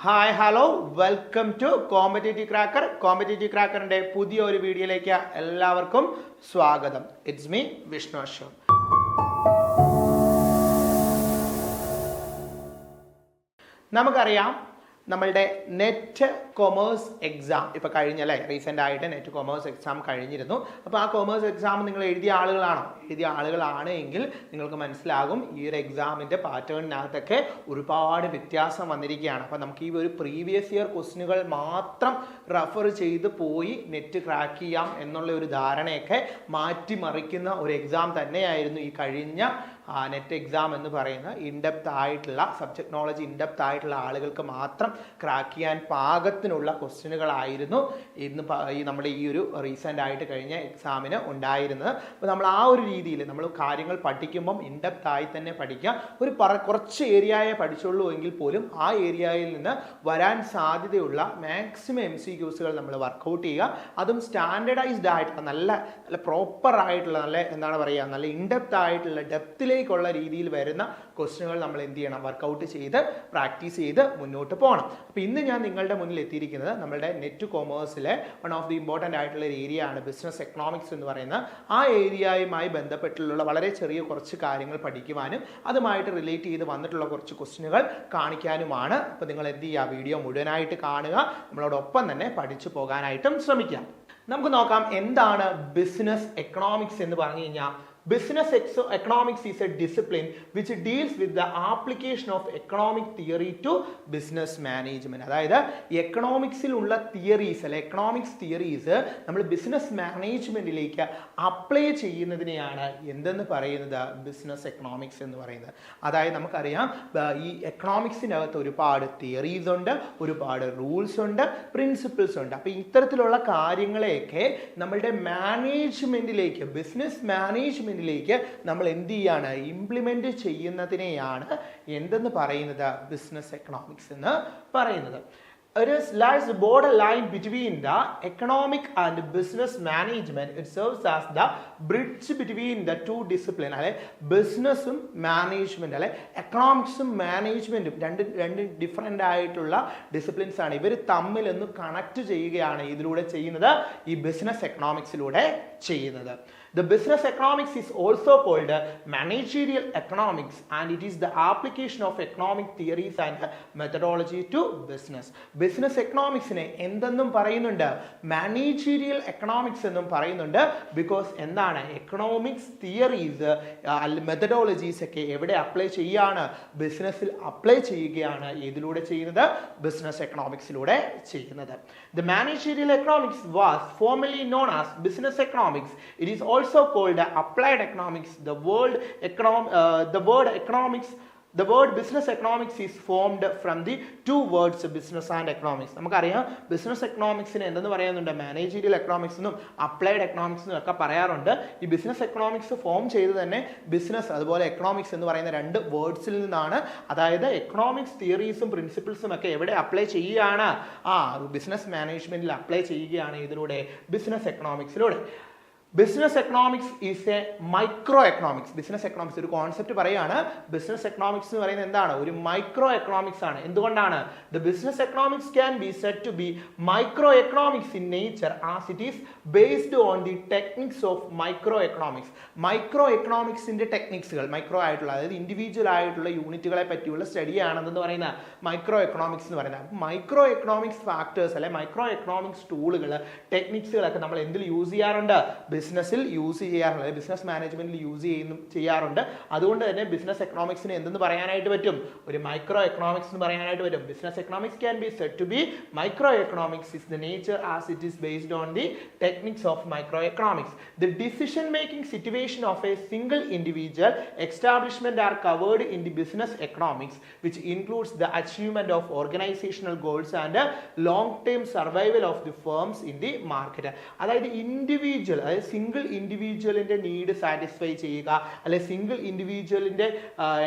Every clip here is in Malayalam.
Hi hello welcome to Competitive Cracker Competitive ക്രാക്കറിന്റെ പുതിയ ഒരു വീഡിയോയിലേക്ക് എല്ലാവർക്കും സ്വാഗതം. ഇറ്റ്സ് മീ വിഷ്ണു അശോക് നമുക്കറിയാം നമ്മളുടെ നെറ്റ് കൊമേഴ്സ് എക്സാം ഇപ്പോൾ കഴിഞ്ഞല്ലേ? റീസെന്റ് ആയിട്ട് നെറ്റ് കൊമേഴ്സ് എക്സാം കഴിഞ്ഞിരുന്നു. അപ്പോൾ ആ കൊമേഴ്സ് എക്സാം നിങ്ങൾ എഴുതിയ ആളുകളാണോ? എഴുതിയ ആളുകളാണ് എങ്കിൽ നിങ്ങൾക്ക് മനസ്സിലാകും ഈ ഒരു എക്സാമിന്റെ പാറ്റേണിനകത്തൊക്കെ ഒരുപാട് വ്യത്യാസം വന്നിരിക്കുകയാണ്. അപ്പോൾ നമുക്ക് ഈ ഒരു പ്രീവിയസ് ഇയർ ക്വസ്റ്റിനുകൾ മാത്രം റെഫർ ചെയ്ത് പോയി നെറ്റ് ക്രാക്ക് ചെയ്യാം എന്നുള്ള ഒരു ധാരണയൊക്കെ മാറ്റിമറിക്കുന്ന ഒരു എക്സാം തന്നെയായിരുന്നു ഈ കഴിഞ്ഞ നെറ്റ് എക്സാം എന്ന് പറയുന്ന ഇൻഡെപ്ത് ആയിട്ടുള്ള സബ്ജക്ട് നോളജ് ഇൻഡെപ്ത് ആയിട്ടുള്ള ആളുകൾക്ക് മാത്രം ക്രാക്ക് ചെയ്യാൻ പാകത്തിനുള്ള ക്വസ്റ്റ്യനുകളായിരുന്നു ഇന്ന് ഈ നമ്മുടെ ഈ ഒരു റീസെന്റ് ആയിട്ട് കഴിഞ്ഞ എക്സാമിന് ഉണ്ടായിരുന്നത്. അപ്പോൾ നമ്മൾ ആ ഒരു രീതിയിൽ നമ്മൾ കാര്യങ്ങൾ പഠിക്കുമ്പം ഇൻഡെപ്ത് ആയി തന്നെ പഠിക്കുക. ഒരു പറ കുറച്ച് ഏരിയയെ പഠിച്ചുള്ളൂ എങ്കിൽ പോലും ആ ഏരിയയിൽ നിന്ന് വരാൻ സാധ്യതയുള്ള മാക്സിമം എം സി ക്യൂസുകൾ നമ്മൾ വർക്കൗട്ട് ചെയ്യുക. അതും സ്റ്റാൻഡേർഡൈസ്ഡ് ആയിട്ടുള്ള നല്ല നല്ല പ്രോപ്പർ ആയിട്ടുള്ള നല്ല എന്താണ് പറയുക നല്ല ഇൻഡെപ്ത് ആയിട്ടുള്ള ഡെപ്തിലേക്കുള്ള രീതിയിൽ വരുന്ന ക്വസ്റ്റ്യനുകൾ നമ്മൾ എന്ത് ചെയ്യണം വർക്കൗട്ട് ചെയ്ത് പ്രാക്ടീസ് ചെയ്ത് മുന്നോട്ട് പോകണം. അപ്പോൾ ഇന്ന് ഞാൻ നിങ്ങളുടെ മുന്നിൽ എത്തിയിരിക്കുന്നത് നമ്മുടെ നെറ്റ് കോമേഴ്സിലെ വൺ ഓഫ് ദി ഇമ്പോർട്ടന്റ് ആയിട്ടുള്ള ഒരു ഏരിയ ആണ് ബിസിനസ് എക്കണോമിക്സ് എന്ന് പറയുന്ന ആ ഏരിയയുമായി ബന്ധപ്പെട്ടുള്ള വളരെ ചെറിയ കുറച്ച് കാര്യങ്ങൾ പഠിക്കുവാനും അതുമായിട്ട് റിലേറ്റ് ചെയ്ത് വന്നിട്ടുള്ള കുറച്ച് ക്വസ്റ്റിനുകൾ കാണിക്കാനുമാണ്. അപ്പോൾ നിങ്ങൾ എന്ത് ചെയ്യുക? വീഡിയോ മുഴുവനായിട്ട് കാണുക. നമ്മളോടൊപ്പം തന്നെ പഠിച്ചു പോകാനായിട്ടും ശ്രമിക്കാം നമുക്ക് നോക്കാം എന്താണ് ബിസിനസ് എക്കണോമിക്സ് എന്ന് പറഞ്ഞു കഴിഞ്ഞാൽ business Exo economics is a discipline which deals with the application of economic theory to business management അതായത് എക്കണോമിക്സിലുള്ള തിയറീസ് അല്ലെ എക്കണോമിക്സ് തിയറീസ് നമ്മൾ ബിസിനസ് മാനേജ്മെന്റിലേക്ക് അപ്ലൈ ചെയ്യുന്നതിനെയാണ് എന്തെന്ന് പറയുന്നത്? ബിസിനസ് എക്കണോമിക്സ് എന്ന് പറയുന്നത്. അതായത് നമുക്കറിയാം ഈ എക്കണോമിക്സിനകത്ത് ഒരുപാട് തിയറീസ് ഉണ്ട് ഒരുപാട് റൂൾസ് ഉണ്ട് പ്രിൻസിപ്പിൾസ് ഉണ്ട്. അപ്പോൾ ഇത്തരത്തിലുള്ള കാര്യങ്ങളെയൊക്കെ നമ്മളുടെ മാനേജ്മെന്റിലേക്ക് ബിസിനസ് മാനേജ്മെന്റിലേക്ക് നമ്മൾ എന്ത് ചെയ്യാണ്? ഇംപ്ലിമെന്റ് ചെയ്യുന്നതിനെയാണ് എന്തെന്ന് പറയുന്നത്? ബിസിനസ് എക്കണോമിക്സ് എന്ന് പറയുന്നത്. ഒരു lies border line between the economic and business management it serves as the bridge between the two discipline അല്ലെ ബിസിനസ്സും മാനേജ്മെന്റ് അല്ലെ എക്കണോമിക്സും മാനേജ്മെന്റും രണ്ട് രണ്ട് ഡിഫറെന്റ് ആയിട്ടുള്ള ഡിസിപ്ലിൻസ് ആണ്. ഇവർ തമ്മിൽ ഒന്ന് കണക്ട് ചെയ്യുകയാണ് ഇതിലൂടെ ചെയ്യുന്നത്. ഈ ബിസിനസ് എക്കണോമിക്സിലൂടെ ചെയ്യുന്നത്. The business economics is also called managerial economics and it is the application of economic theories and to methodology to business. Business economicsനെ എന്തെന്നും പറയുന്നുണ്ട്? മാനേജീരിയൽ എക്കണോമിക്സ് എന്നും പറയുന്നുണ്ട്. ബിക്കോസ് എന്താണ്? എക്കണോമിക്സ് തിയറീസ് മെത്തഡോളജീസ് ഒക്കെ എവിടെ അപ്ലൈ ചെയ്യാണ്? ബിസിനസ്സിൽ അപ്ലൈ ചെയ്യുകയാണ് ഇതിലൂടെ ചെയ്യുന്നത് ബിസിനസ് എക്കണോമിക്സിലൂടെ ചെയ്യുന്നത്. The managerial economics was formally known as business economics it is also called applied economics the world എക്കണോം the word economics the word business economics is formed from the two words business and economics നമുക്കറിയാം ബിസിനസ് എക്കണോമിക്സിന് എന്തെന്ന് പറയുന്നുണ്ട് മാനേജീരിയൽ എക്കണോമിക്സ് എന്നും അപ്ലൈഡ് എക്കണോമിക്സ് എന്നും ഒക്കെ പറയാറുണ്ട്. ഈ ബിസിനസ് എക്കണോമിക്സ് ഫോം ചെയ്ത് തന്നെ ബിസിനസ് അതുപോലെ എക്കണോമിക്സ് എന്ന് പറയുന്ന രണ്ട് വേർഡ്സിൽ നിന്നാണ് അതായത് എക്കണോമിക്സ് തിയറീസും പ്രിൻസിപ്പിൾസും ഒക്കെ എവിടെ അപ്ലൈ ചെയ്യുകയാണ്? ആ ബിസിനസ് മാനേജ്മെന്റിൽ അപ്ലൈ ചെയ്യുകയാണ് ഇതിലൂടെ business എക്കണോമിക്സിലൂടെ business economics is a micro economics business economics ഒരു കോൺസെപ്റ്റ് പറയുകയാണ് ബിസിനസ് എക്കണോമിക്സ് എന്ന് പറയുന്നത് എന്താണ്? ഒരു മൈക്രോ എക്കണോമിക്സ് ആണ്. എന്തുകൊണ്ടാണ്? The business economics can be set to be micro economics in nature as it is based on the techniques of micro economics micro എക്കണോമിക്സിന്റെ ടെക്നിക്സുകൾ മൈക്രോ ആയിട്ടുള്ള അതായത് ഇൻഡിവിജ്വൽ ആയിട്ടുള്ള യൂണിറ്റുകളെ പറ്റിയുള്ള സ്റ്റഡിയാണെന്ന് പറയുന്ന മൈക്രോ എക്കണോമിക്സ് എന്ന് പറയുന്നത്. മൈക്രോ എക്കണോമിക്സ് ഫാക്ടേഴ്സ് അല്ലെ മൈക്രോ എക്കണോമിക്സ് ടൂളുകൾ ടെക്നിക്സുകളൊക്കെ നമ്മൾ എന്തിൽ യൂസ് ചെയ്യാറുണ്ട്? ബിസിനസ്സിൽ യൂസ് ചെയ്യാറുണ്ട്. ബിസിനസ് മാനേജ്മെന്റിൽ യൂസ് ചെയ്യുന്നു ചെയ്യാറുണ്ട്. അതുകൊണ്ട് തന്നെ ബിസിനസ് എക്കണോമിക്സിന് എന്തെന്ന് പറയാനായിട്ട് പറ്റും? ഒരു മൈക്രോ എക്കണോമിക്സ് എന്ന് പറയാനായിട്ട് പറ്റും. Business economics can be set to be micro economics is the nature as it is based on the techniques of micro economics the decision making situation of a single individual establishment are covered in the business economics which includes the achievement of organisational goals and long term survival of the firms in the market അതായത് ഇൻഡിവിജ്വൽ അതായത് സിംഗിൾ ഇൻഡിവിജ്വലിന്റെ നീഡ് സാറ്റിസ്ഫൈ ചെയ്യുക അല്ലെ സിംഗിൾ ഇൻഡിവിജ്വലിന്റെ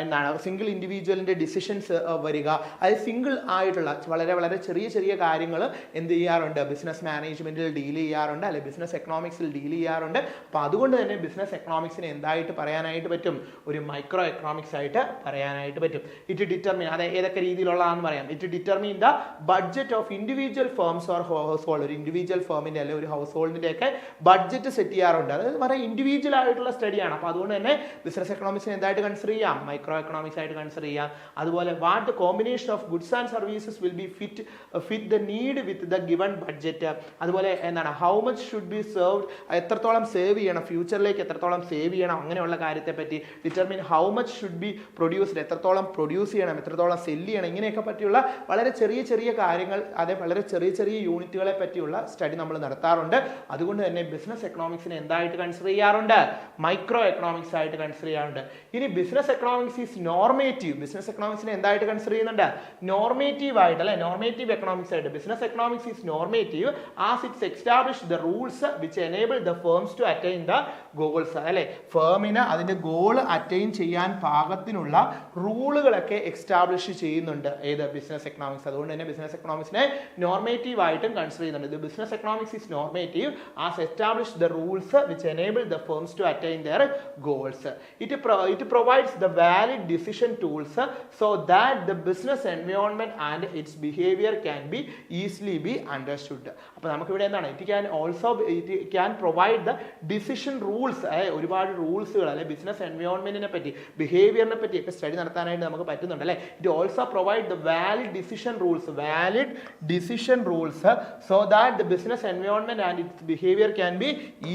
എന്താണ് സിംഗിൾ ഇൻഡിവിജ്വലിന്റെ ഡിസിഷൻസ് വരിക അത് സിംഗിൾ ആയിട്ടുള്ള വളരെ വളരെ ചെറിയ ചെറിയ കാര്യങ്ങൾ എന്ത് ചെയ്യാറുണ്ട്? ബിസിനസ് മാനേജ്മെന്റിൽ ഡീൽ ചെയ്യാറുണ്ട് അല്ലെ ബിസിനസ് എക്കണോമിക്സിൽ ഡീൽ ചെയ്യാറുണ്ട്. അപ്പോൾ അതുകൊണ്ട് തന്നെ ബിസിനസ് എക്കണോമിക്സിനെ എന്തായിട്ട് പറയാനായിട്ട് പറ്റും? ഒരു മൈക്രോ എക്കണോമിക്സ് ആയിട്ട് പറയാനായിട്ട് പറ്റും. ഇറ്റ് ഡിറ്റർമിൻ അത് ഏതൊക്കെ രീതിയിലുള്ളതാണെന്ന് പറയാം. It determine the budget of individual firms or household ഒരു ഇൻഡിവിജ്വൽ ഫേമിന്റെ അല്ലെങ്കിൽ ഒരു ഹൗസ് ഹോൾഡിന്റെ ഒക്കെ ബഡ്ജറ്റ് സെറ്റ് ചെയ്യാറുണ്ട്. അത് വളരെ ഇൻഡിവിജ്വൽ ആയിട്ടുള്ള സ്റ്റഡിയാണ് അപ്പോൾ അതുകൊണ്ട് തന്നെ ബിസിനസ് എക്കണോമിക്സിനെ എന്തായിട്ട് കൺസിഡർ ചെയ്യാം? മൈക്രോ എക്കണോമിക്സ് ആയിട്ട് കൺസിഡർ ചെയ്യാം. അതുപോലെ what combination of goods and services will be fit fit the need with the given budget അതുപോലെ എന്താണ്? How much should be served എത്രത്തോളം സേവ് ചെയ്യണം? ഫ്യൂച്ചറിലേക്ക് എത്രത്തോളം സേവ് ചെയ്യണം? അങ്ങനെയുള്ള കാര്യത്തെ പറ്റി determine how much should be produced എത്രത്തോളം പ്രൊഡ്യൂസ് ചെയ്യണം? എത്രത്തോളം സെല്ല് ചെയ്യണം? ഇങ്ങനെയൊക്കെ പറ്റിയുള്ള വളരെ ചെറിയ ചെറിയ കാര്യങ്ങൾ അതേ വളരെ ചെറിയ ചെറിയ യൂണിറ്റുകളെ പറ്റിയുള്ള സ്റ്റഡി നമ്മൾ നടത്താറുണ്ട്. അതുകൊണ്ട് തന്നെ ബിസിനസ് എക്കണോമിക്സിനെ എന്തായിട്ട് കൺസിഡർ ചെയ്യാറുണ്ട്? മൈക്രോ എക്കണോമിക്സ് ആയിട്ട് കൺസിഡർ ചെയ്യാറുണ്ട്. ഇനി business economics is normative business എക്കണോമിക്സിനെ എന്തായിട്ട് കൺസിഡർ ചെയ്യുന്നുണ്ട്? നോർമേറ്റീവ് ആയിട്ട് അല്ലെ? നോർമേറ്റീവ് എക്കണോമിക്സ് ആയിട്ട്. Business economics is normative as it's establish the rules which enable the firms to attain the goals അല്ലെ? ഫേമിന് അതിന്റെ ഗോൾ അറ്റൈൻ ചെയ്യാൻ പാകത്തിനുള്ള റൂളുകളൊക്കെ എക്സ്റ്റാബ്ലിഷ് ചെയ്യുന്നുണ്ട്. ഏത്? ബിസിനസ് എക്കണോമിക്സ് അതുകൊണ്ട് തന്നെ ബിസിനസ് എക്കണോമിക്സിനെ നോർമേറ്റീവ് ആയിട്ടും കൺസിഡർ ചെയ്യുന്നുണ്ട്. ഇത് business economics is normative as establish the rules which enable the firms to attain their goals it it provides the valid decision tools so that the business environment and its behaviour can be easily be understood അപ്പോൾ നമുക്കിവിടെ എന്താണ്? It can also it can provide the decision rules ഒരുപാട് റൂൾസുകൾ അല്ലെ ബിസിനസ് എൻവയോൺമെന്റിനെ പറ്റി ബിഹേവിയറിനെ പറ്റി ഒക്കെ സ്റ്റഡി നടത്താനായിട്ട് നമുക്ക് പറ്റുന്നുണ്ട് അല്ലേ? It also provide the valid decision rules valid decision rules so that the business environment and its behaviour can be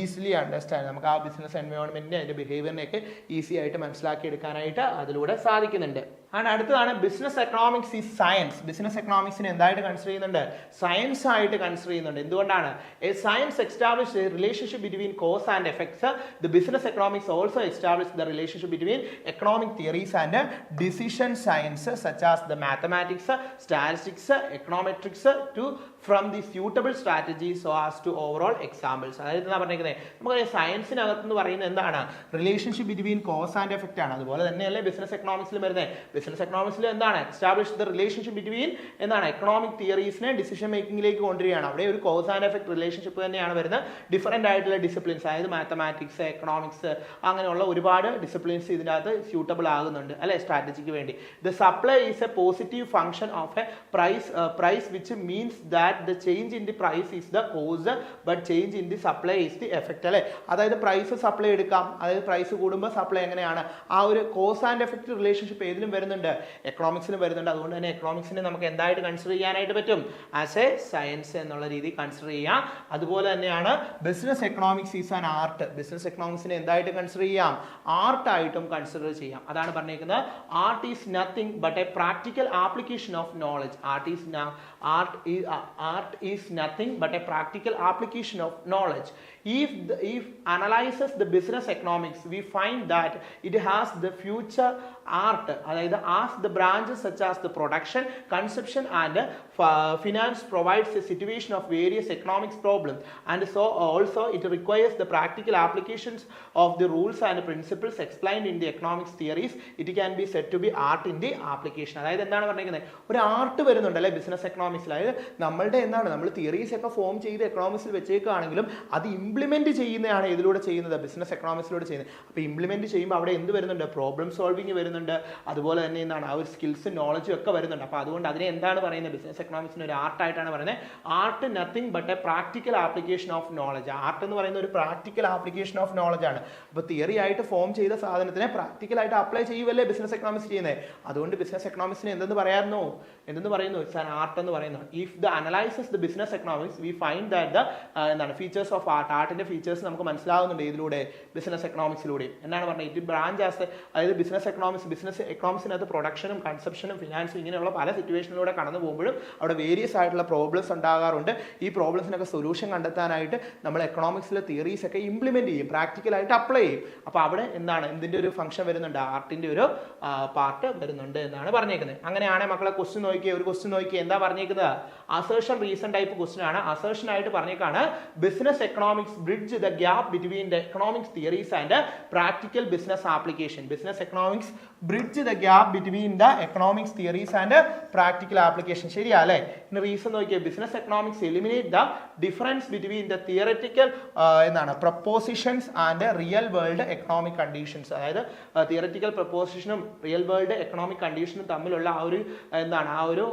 easily understand നമുക്ക് ആ ബിസിനസ് എൻവയോൺമെന്റിനെ അതിന്റെ ബിഹേവിയറിനെയൊക്കെ ഈസി ആയിട്ട് മനസ്സിലാക്കി എടുക്കാനായിട്ട് അതിലൂടെ സാധിക്കുന്നുണ്ട്. ആണ് അടുത്തതാണ് business economics is science business എക്കണോമിക്സിനെ എന്തായിട്ട് കൺസിഡർ ചെയ്യുന്നുണ്ട്? സയൻസ് ആയിട്ട് കൺസിഡർ ചെയ്യുന്നുണ്ട്. എന്തുകൊണ്ടാണ്? A science establish relationship between cause and effects the business economics also establish the relationship between economic theories and decision science such as the mathematics statistics econometrics to from the suitable strategy so as to overall examples അതായത് എന്താ പറഞ്ഞിരിക്കുന്നത് നമുക്ക് സയൻസിനകത്ത് എന്ന് പറയുന്നത് എന്താണ്? Relationship between cause and effect ആണ്. അതുപോലെ തന്നെയല്ലേ ബിസിനസ് എക്കണോമിക്സിൽ വരുന്നത്? ബിസിനസ് എക്കണോമിക്സിൽ എന്താണ്? എസ്റ്റാബ്ലിഷ് ദ റിലേഷൻഷിപ്പ് ബിറ്റ്വീൻ എന്താണ്? എക്കണോമിക് തിയറീസിനെ ഡിസിഷൻ മേക്കിംഗിലേക്ക് കൊണ്ടുവരികയാണ്. അവിടെ ഒരു കോസ് ആൻഡ് എഫക്ട് റിലേഷൻഷിപ്പ് തന്നെയാണ് വരുന്നത്. ഡിഫറെന്റ് ആയിട്ടുള്ള ഡിസിപ്ലിൻസ് അതായത് മാത്തമാറ്റിക്സ് എക്കണോമിക്സ് അങ്ങനെയുള്ള ഒരുപാട് ഡിസിപ്ലിൻസ് ഇതിനകത്ത് സ്യൂട്ടബിൾ ആകുന്നുണ്ട് അല്ലെ? സ്ട്രാറ്റജിക്ക് വേണ്ടി. The supply is a positive function of a price price which means that the change in the price is the cause but change in the supply is the effect അല്ലേ? അതായത് പ്രൈസ് സപ്ലൈ എടുക്കാം. അതായത് പ്രൈസ് കൂടുമ്പോൾ സപ്ലൈ എങ്ങനെയാണ്? ആ ഒരു കോസ് ആൻഡ് എഫക്റ്റ് റിലേഷൻഷിപ്പ് ഏതിലും വരുന്നുണ്ട്. എക്കണോമിക്സിലും വരുന്നുണ്ട്. അതുകൊണ്ട് തന്നെ എക്കണോമിക്സിനെ നമുക്ക് എന്തായിട്ട് കൺസിഡർ ചെയ്യാനായിട്ട് പറ്റും? ആസ് എ സയൻസ് എന്നുള്ള രീതി കൺസിഡർ ചെയ്യാം. അതുപോലെ തന്നെയാണ് business economics is an art business എക്കണോമിക്സിനെ എന്തായിട്ട് കൺസിഡർ ചെയ്യാം? ആർട്ടായിട്ടും കൺസിഡർ ചെയ്യാം. അതാണ് പറഞ്ഞിരിക്കുന്നത്. Art is nothing but a practical application of knowledge art is art art is nothing but a practical application of knowledge. If the, if analyzes the business economics we find that it has the future art അതായത് as the branches such as the production conception and uh, finance provides a situation of various economics problems and so also it requires the practical applications of the rules and principles explained in the economics theories it can be said to be art in the application അതായത് എന്താണ് പറഞ്ഞിരിക്കുന്നത് ഒരു ആർട്ട് വരുന്നുണ്ട് അല്ലെ ബിസിനസ് എക്കണോമിക്സിൽ അതായത് നമ്മളുടെ എന്താണ് നമ്മൾ തിയറീസ് ഒക്കെ ഫോം ചെയ്ത് എക്കണോമിക്സിൽ വെച്ചേക്കാണെങ്കിലും അത് ഇംപ്ലിമെന്റ് ചെയ്യുന്നതാണ് ഇതിലൂടെ ചെയ്യുന്നത് ബിസിനസ് എക്കണോമിക്സിലൂടെ ചെയ്യുന്നത്. അപ്പോൾ ഇംപ്ലിമെന്റ് ചെയ്യുമ്പോൾ അവിടെ എന്ത് വരുന്നുണ്ട്? പ്രോബ്ലം സോൾവിങ് വരുന്നുണ്ട്. അതുപോലെ തന്നെ എന്താണ്? ആ ഒരു സ്കിൽസും നോളജും ഒക്കെ വരുന്നുണ്ട്. അപ്പോൾ അതുകൊണ്ട് അതിനെ എന്താണ് പറയുന്നത്? ബിസിനസ് എക്കണോമിക്സിന് ഒരു ആർട്ടായിട്ടാണ് പറയുന്നത്. Art nothing but a practical application of knowledge art എന്ന് പറയുന്ന ഒരു പ്രാക്ടിക്കൽ ആപ്ലിക്കേഷൻ ഓഫ് നോളജ് ആണ്. അപ്പോൾ തിയറി ആയിട്ട് ഫോം ചെയ്ത സാധനത്തിനെ പ്രാക്ടിക്കലായിട്ട് അപ്ലൈ ചെയ്യുമല്ലേ ബിസിനസ് എക്കണോമിക്സ് ചെയ്യുന്നത്? അതുകൊണ്ട് ബിസിനസ് എക്കണോമിക്സിന് എന്തെന്ന് പറയാമെന്നോ എന്തെന്ന് പറയുന്നു? ആൻ ആർട്ട് എന്ന് പറയുന്നു. If the analyses the business economics we find that the എന്താണ് ഫീച്ചേഴ്സ് ഓഫ് ആർട്ട് ആർട്ടിന്റെ ഫീച്ചേഴ്സ് നമുക്ക് മനസ്സിലാവുന്നുണ്ട് ഇതിലൂടെ ബിസിനസ് എക്കണോമിക്സിലൂടെ എന്നാണ് പറഞ്ഞത്? ഇറ്റ് ബ്രാഞ്ച് ആസ് അതായത് ബിസിനസ് എക്കണോമിക്സ് ബിസിനസ് എക്കണോമിക്സിനകത്ത് പ്രൊഡക്ഷനും കൺസപ്ഷനും ഫിനാൻസും ഇങ്ങനെയുള്ള പല സിറ്റുവേഷനിലൂടെ കടന്നു പോകുമ്പോഴും അവിടെ വേരിയസ് ആയിട്ടുള്ള പ്രോബ്ലംസ് ഉണ്ടാകാറുണ്ട്. ഈ പ്രോബ്ലംസിനൊക്കെ സൊല്യൂഷൻ കണ്ടെത്താനായിട്ട് നമ്മൾ എക്കണോമിക്സിലെ തിയറീസ് ഒക്കെ ഇംപ്ലിമെന്റ് ചെയ്യും പ്രാക്ടിക്കലായിട്ട് അപ്ലൈ ചെയ്യും. അപ്പോൾ അവിടെ എന്താണ്? എന്തിന്റെ ഒരു ഫംഗ്ഷൻ വരുന്നുണ്ട്. ആർട്ടിന്റെ ഒരു പാർട്ട് വരുന്നുണ്ട് എന്നാണ് പറഞ്ഞേക്കുന്നത്. അങ്ങനെയാണെങ്കിൽ മക്കളെ ക്വസ്റ്റ്യൻ നോക്കിയേ ഒരു ക്വസ്റ്റ്യൻ നോക്കിയേ എന്താ പറഞ്ഞേക്കുന്നത്? അസേഷൻ റീസൺ ടൈപ്പ് ക്വസ്റ്റ്യൻ ആണ്. അസേഷൻ ആയിട്ട് പറഞ്ഞേക്കാണ് business economics bridge the gap between the economics theories and practical business application business economics bridge the gap between the economics theories and practical application ശരിയാ അല്ലേ? ഇനി റീസൺ നോക്കിയാൽ business economics eliminate the difference between the theoretical എന്താണ് propositions and real world economic conditions അതായത് തിയററ്റിക്കൽ പ്രപ്പോസിഷനും റിയൽ വേൾഡ് എക്കണോമിക് കണ്ടീഷനും തമ്മിലുള്ള ആ ഒരു എന്താണ് ആ ഒരു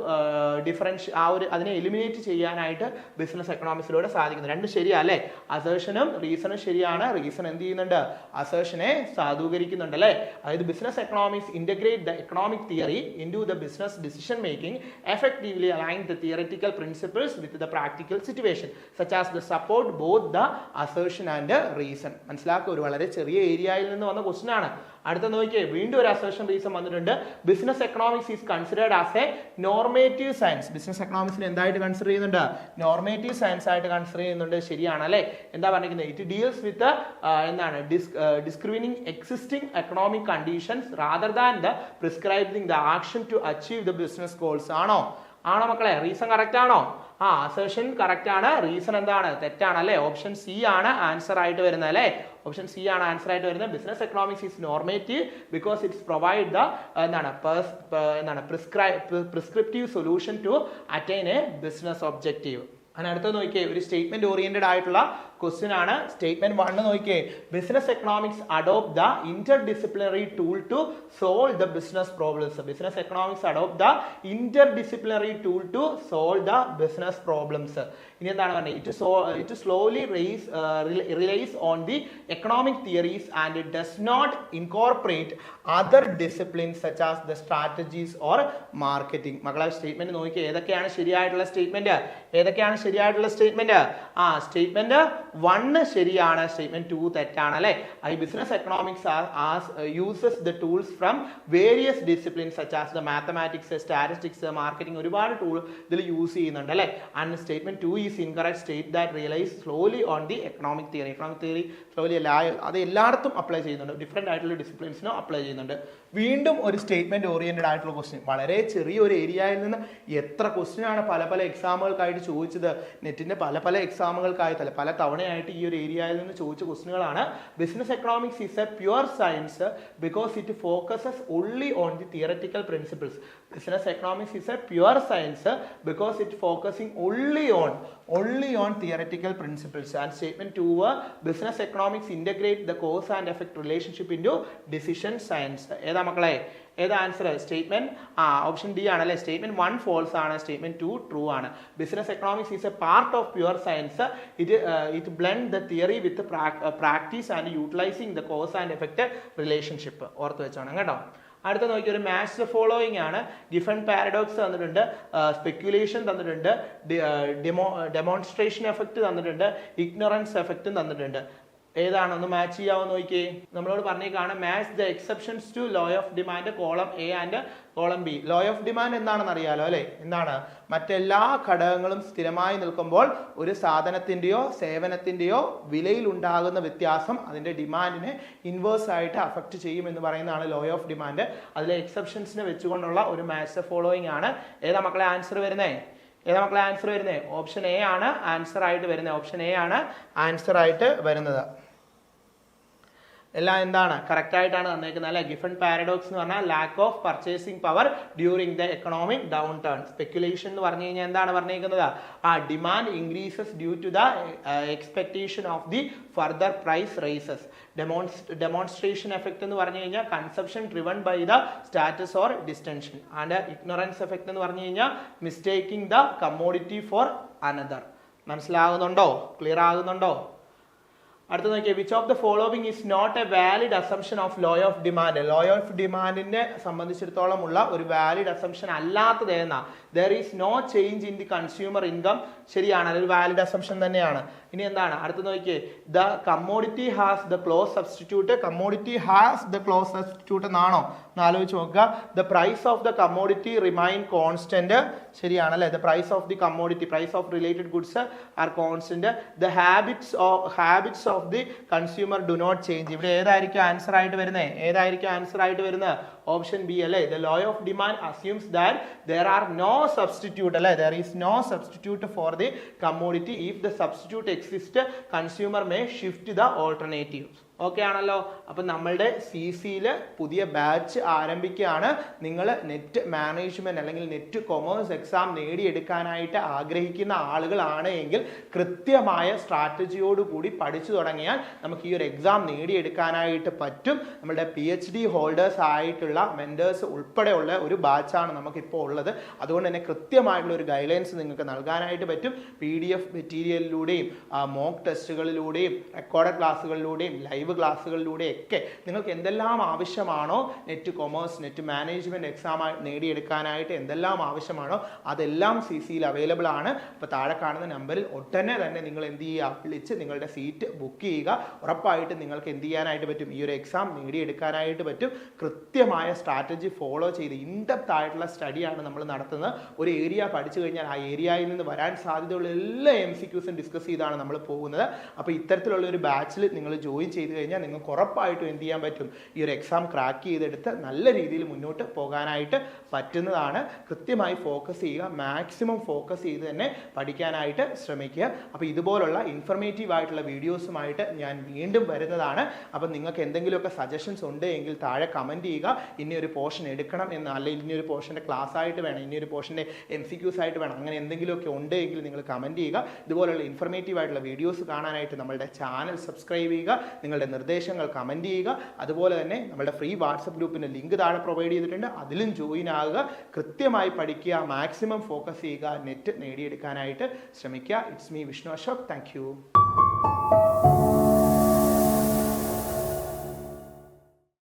ഡിഫറൻസ് ആ ഒരു അതിനെ എലിമിനേറ്റ് ചെയ്യാനായിട്ട് ബിസിനസ് എക്കണോമിക്സിലൂടെ സാധിക്കുന്നു. രണ്ട് ശരിയാ അല്ലേ? അസേഷനും റീസണും ശരിയാണ്. റീസൺ എന്ത് ചെയ്യുന്നുണ്ട്? അസേഷനെ സാധൂകരിക്കുന്നുണ്ട് അല്ലേ? അതായത് business economics integrate the economic theory into the business decision making effectively align the theoretical principles with the practical situation such as the support both the assertion and reason മനസ്സിലാക്കുക ഒരു വളരെ ചെറിയ ഏരിയയിൽ നിന്ന് വന്ന ക്വസ്റ്റൻ ആണ്. അടുത്ത നോക്കിയേ വീണ്ടും ഒരു അസോഷൻ റീസൺ വന്നിട്ടുണ്ട്. Business economics is considered as a normative science business എക്കണോമിക്സിനെ എന്തായിട്ട് കൺസിഡർ ചെയ്യുന്നുണ്ട്? നോർമേറ്റീവ് സയൻസ് ആയിട്ട് കൺസിഡർ ചെയ്യുന്നുണ്ട്. ശരിയാണ് അല്ലേ? എന്താ പറഞ്ഞിരിക്കുന്നത്? ഇറ്റ് ഡീൽസ് വിത്ത് എന്താണ്? Discriminating existing economic conditions rather than the prescribing the action to achieve the business goals ആണോ? ആണോ മക്കളെ? റീസൺ കറക്റ്റ് ആണോ? ആ അസേഷൻ കറക്റ്റ് ആണ്. റീസൺ എന്താണ്? തെറ്റാണ് അല്ലേ ഓപ്ഷൻ സി ആണ് ആൻസർ ആയിട്ട് വരുന്നത് അല്ലേ? ഓപ്ഷൻ സി ആണ് ആൻസർ ആയിട്ട് വരുന്നത്. Business economics is normative because its provide the എന്താണ് എന്താണ് prescribe prescriptive solution to attain a business objective അതിനടുത്ത് നോക്കിയേ. ഒരു സ്റ്റേറ്റ്മെന്റ് ഓറിയന്റഡ് ആയിട്ടുള്ള ക്വസ്റ്റ്യൻ ആണ്. സ്റ്റേറ്റ്മെന്റ് വണ്ണ് നോക്കിയേ. Business economics adopt the interdisciplinary tool to solve the business problems business economics adopt the interdisciplinary tool to solve the business problems ഇനി എന്താണ് പറഞ്ഞത് it so it slowly race relies on the economic theories and it does not incorporate other disciplines such as the strategies or marketing മക്കളെ സ്റ്റേറ്റ്മെന്റ് നോക്കി ഏതൊക്കെയാണ് ശരിയായിട്ടുള്ള സ്റ്റേറ്റ്മെന്റ് ഏതൊക്കെയാണ് ശരിയായിട്ടുള്ള സ്റ്റേറ്റ്മെന്റ് ആ സ്റ്റേറ്റ്മെന്റ് വണ്ണ് ശരിയാണ് സ്റ്റേറ്റ്മെന്റ് ടു തെറ്റാണ് അല്ലെ? I business economics as uses the tools from various disciplines such as the mathematics statistics marketing ഒരുപാട് ടൂൾ ഇതിൽ യൂസ് ചെയ്യുന്നുണ്ട് അല്ലെ? And statement two is incorrect state that realise slowly on the economic theory economic theory slowly എല്ലാ അത് എല്ലായിടത്തും അപ്ലൈ ചെയ്യുന്നുണ്ട്. ഡിഫറെന്റ് ആയിട്ടുള്ള ഡിസിപ്ലിൻസിനും അപ്ലൈ ചെയ്യുന്നുണ്ട്. വീണ്ടും ഒരു സ്റ്റേറ്റ്മെന്റ് ഓറിയന്റഡ് ആയിട്ടുള്ള ക്വസ്റ്റ്യൻ വളരെ ചെറിയ ഒരു ഏരിയയിൽ നിന്ന് എത്ര ക്വസ്റ്റ്യൻ ആണ് പല പല എക്സാമുകൾക്കായിട്ട് ചോദിച്ചത്. നെറ്റിന്റെ പല പല എക്സാമുകൾക്കായിട്ടല്ല പല പല തവണയായിട്ട് ഈ ഒരു ഏരിയയിൽ നിന്ന് ചോദിച്ച ക്വസ്റ്റിനുകളാണ് business economics is a pure science because it focuses only on the theoretical principles business economics is a pure science because it focusing only on only on theoretical principles and statement 2 business business economics integrate the cause and effect relationship into decision science. ഏതാ മക്കളെ? ഏതാ ആൻസർ സ്റ്റേറ്റ്മെന്റ് ആ ഓപ്ഷൻ ഡി ആണല്ലേ? സ്റ്റേറ്റ്മെന്റ് വൺ ഫോൾസ് ആണ് സ്റ്റേറ്റ്മെന്റ് ടു ട്രൂ ആണ്. Business economics is a part of pure science it it blend the theory with practice and utilising the cause and effect relationship ഓർത്ത് വെച്ചോണം കേട്ടോ. അടുത്ത നോക്കി ഒരു മാച്ച് ഫോളോയിങ് ആണ്. ഡിഫറെന്റ് പാരഡോക്സ് തന്നിട്ടുണ്ട്. സ്പെക്യുലേഷൻ തന്നിട്ടുണ്ട്. ഡെമോ ഡെമോൺസ്ട്രേഷൻ എഫക്റ്റ് തന്നിട്ടുണ്ട്. ഇഗ്നോറൻസ് എഫക്റ്റും തന്നിട്ടുണ്ട്. ഏതാണ് ഒന്ന് മാച്ച് ചെയ്യാവോ നോക്കിയേ. നമ്മളോട് പറഞ്ഞേക്കാണ് match the exceptions to law of demand column A and column B law of demand എന്താണെന്ന് അറിയാലോ അല്ലെ? എന്താണ്? മറ്റെല്ലാ ഘടകങ്ങളും സ്ഥിരമായി നിൽക്കുമ്പോൾ ഒരു സാധനത്തിന്റെയോ സേവനത്തിന്റെയോ വിലയിൽ ഉണ്ടാകുന്ന വ്യത്യാസം അതിന്റെ ഡിമാൻഡിനെ ഇൻവേഴ്സ് ആയിട്ട് അഫക്റ്റ് ചെയ്യും എന്ന് പറയുന്നതാണ് ലോ ഓഫ് ഡിമാൻഡ് അതിലെ എക്സെപ്ഷൻസിനെ വെച്ചുകൊണ്ടുള്ള ഒരു മാച്ച് ഫോളോയിങ് ആണ്. ഏതാ മക്കളെ ആൻസർ വരുന്നേ? ഏതാ മക്കളെ ആൻസർ വരുന്നത് ഓപ്ഷൻ എ ആണ്. ആൻസർ ആയിട്ട് വരുന്നത് ഓപ്ഷൻ എ ആണ്. ആൻസർ ആയിട്ട് വരുന്നത്. എല്ലാം എന്താണ്? കറക്റ്റ് ആയിട്ടാണ് തന്നേക്കുന്നത് അല്ലെ? ഗിഫൺ പാരഡോക്സ് എന്ന് പറഞ്ഞാൽ lack of purchasing power during the economic downturn speculation എന്ന് പറഞ്ഞു കഴിഞ്ഞാൽ എന്താണ് പറഞ്ഞേക്കുന്നത്? ആ demand increases due to the expectation of the further price rises demons demonstration effect എന്ന് പറഞ്ഞു കഴിഞ്ഞാൽ conception driven by the status or distinction and ignorance effect എന്ന് പറഞ്ഞു കഴിഞ്ഞാൽ mistaking the commodity for another മനസ്സിലാകുന്നുണ്ടോ ക്ലിയർ ആകുന്നുണ്ടോ? അടുത്ത നോക്കിയാൽ which of the following is not a valid assumption of law of demand law of ഡിമാൻഡിനെ സംബന്ധിച്ചിടത്തോളം ഉള്ള ഒരു വാലിഡ് അസംഷൻ അല്ലാത്തത് ഏതെന്നാ there is no change in the consumer income ശരിയാണ് അതൊരു വാലിഡ് അസംഷൻ തന്നെയാണ്. ഇനി എന്താണ്? അടുത്ത് നോക്കിയേ. The commodity has the close substitute. Commodity has the close substitute എന്നാണോ? എന്ന് ആലോചിച്ച് നോക്കുക. The price of the commodity remain constant. ശരിയാണല്ലേ? The price of the commodity price of related goods are constant. The habits of habits of the consumer do not change. ഇവിടെ ഏതായിരിക്കും ആൻസർ ആയിട്ട് വരുന്നത് ഏതായിരിക്കും ആൻസർ ആയിട്ട് വരുന്നത്? ഓപ്ഷൻ ബി അല്ലേ? The law of demand assumes that there are no substitute അല്ലേ? There is no substitute for the commodity if the substitute exist consumer may shift the alternatives okay ആണല്ലോ. അപ്പം നമ്മളുടെ സി സിയിൽ പുതിയ ബാച്ച് ആരംഭിക്കുകയാണ്. നിങ്ങൾ നെറ്റ് മാനേജ്മെന്റ് അല്ലെങ്കിൽ നെറ്റ് കൊമേഴ്സ് എക്സാം നേടിയെടുക്കാനായിട്ട് ആഗ്രഹിക്കുന്ന ആളുകളാണ് എങ്കിൽ കൃത്യമായ സ്ട്രാറ്റജിയോടുകൂടി പഠിച്ചു തുടങ്ങിയാൽ നമുക്ക് ഈ ഒരു എക്സാം നേടിയെടുക്കാനായിട്ട് പറ്റും. നമ്മുടെ പി എച്ച് ഡി ഹോൾഡേഴ്സ് ആയിട്ടുള്ള മെന്റേഴ്സ് ഉൾപ്പെടെയുള്ള ഒരു ബാച്ചാണ് നമുക്കിപ്പോൾ ഉള്ളത്. അതുകൊണ്ട് തന്നെ കൃത്യമായിട്ടുള്ള ഒരു ഗൈഡ്ലൈൻസ് നിങ്ങൾക്ക് നൽകാനായിട്ട് പറ്റും. പി ഡി എഫ് മെറ്റീരിയലിലൂടെയും മോക്ക് ടെസ്റ്റുകളിലൂടെയും റെക്കോർഡ് ക്ലാസ്സുകളിലൂടെയും ലൈവ് ക്ലാസ്സുകളിലൂടെയും ഒക്കെ നിങ്ങൾക്ക് എന്തെല്ലാം ആവശ്യമാണോ NET commerce NET management exam നേടിയെടുക്കാനായിട്ട് എന്തെല്ലാം ആവശ്യമാണോ അതെല്ലാം സി സിയിൽ അവൈലബിൾ ആണ്. അപ്പോൾ താഴെ കാണുന്ന നമ്പറിൽ ഒട്ടനെ തന്നെ നിങ്ങൾ എന്ത് ചെയ്യുക? വിളിച്ച് നിങ്ങളുടെ സീറ്റ് ബുക്ക് ചെയ്യുക. ഉറപ്പായിട്ടും നിങ്ങൾക്ക് എന്ത് ചെയ്യാനായിട്ട് പറ്റും? ഈ ഒരു എക്സാം നേടിയെടുക്കാനായിട്ട് പറ്റും. കൃത്യമായ സ്ട്രാറ്റജി ഫോളോ ചെയ്ത് ഇൻഡെപ്ത് ആയിട്ടുള്ള സ്റ്റഡിയാണ് നമ്മൾ നടത്തുന്നത്. ഒരു ഏരിയ പഠിച്ചു കഴിഞ്ഞാൽ ആ ഏരിയയിൽ നിന്ന് വരാൻ സാധ്യതയുള്ള എല്ലാ എം സി ക്യൂസും ഡിസ്കസ് ചെയ്താണ് നമ്മൾ പോകുന്നത്. അപ്പോൾ ഇത്തരത്തിലുള്ള ഒരു ബാച്ചിൽ നിങ്ങൾ ജോയിൻ ചെയ്ത് കഴിഞ്ഞാൽ നിങ്ങൾക്ക് ഉറപ്പായിട്ടും എന്ത് ചെയ്യാൻ പറ്റും? ഈ ഒരു എക്സാം ക്രാക്ക് ചെയ്തെടുത്ത് നല്ല രീതിയിൽ മുന്നോട്ട് പോകാനായിട്ട് പറ്റുന്നതാണ്. കൃത്യമായി ഫോക്കസ് ചെയ്യുക. മാക്സിമം ഫോക്കസ് ചെയ്ത് തന്നെ പഠിക്കാനായിട്ട് ശ്രമിക്കുക. അപ്പോൾ ഇതുപോലുള്ള ഇൻഫർമേറ്റീവ് ആയിട്ടുള്ള വീഡിയോസുമായിട്ട് ഞാൻ വീണ്ടും വരുന്നതാണ്. അപ്പം നിങ്ങൾക്ക് എന്തെങ്കിലുമൊക്കെ സജഷൻസ് ഉണ്ട് എങ്കിൽ താഴെ കമന്റ് ചെയ്യുക. ഇനി ഒരു പോർഷൻ എടുക്കണം എന്ന് അല്ലെങ്കിൽ ഇനി ഒരു പോർഷന്റെ ക്ലാസ് ആയിട്ട് വേണം ഇനി ഒരു പോർഷന്റെ എം സി ക്യൂസ് ആയിട്ട് വേണം അങ്ങനെ എന്തെങ്കിലുമൊക്കെ ഉണ്ട് എങ്കിൽ നിങ്ങൾ കമന്റ് ചെയ്യുക. ഇതുപോലുള്ള ഇൻഫർമേറ്റീവ് ആയിട്ടുള്ള വീഡിയോസ് കാണാനായിട്ട് നമ്മളുടെ ചാനൽ സബ്സ്ക്രൈബ് ചെയ്യുക. നിങ്ങളുടെ നിർദ്ദേശങ്ങൾ കമന്റ് ചെയ്യുക. അതുപോലെ തന്നെ നമ്മുടെ ഫ്രീ വാട്സപ്പ് ഗ്രൂപ്പിന്റെ ലിങ്ക് താഴെ പ്രൊവൈഡ് ചെയ്തിട്ടുണ്ട്. അതിലും ജോയിൻ ആകുക. കൃത്യമായി പഠിക്കുക. മാക്സിമം ഫോക്കസ് ചെയ്യുക. നെറ്റ് നേടിയെടുക്കാനായിട്ട് ശ്രമിക്കുക. It's me Vishnu Ashok thank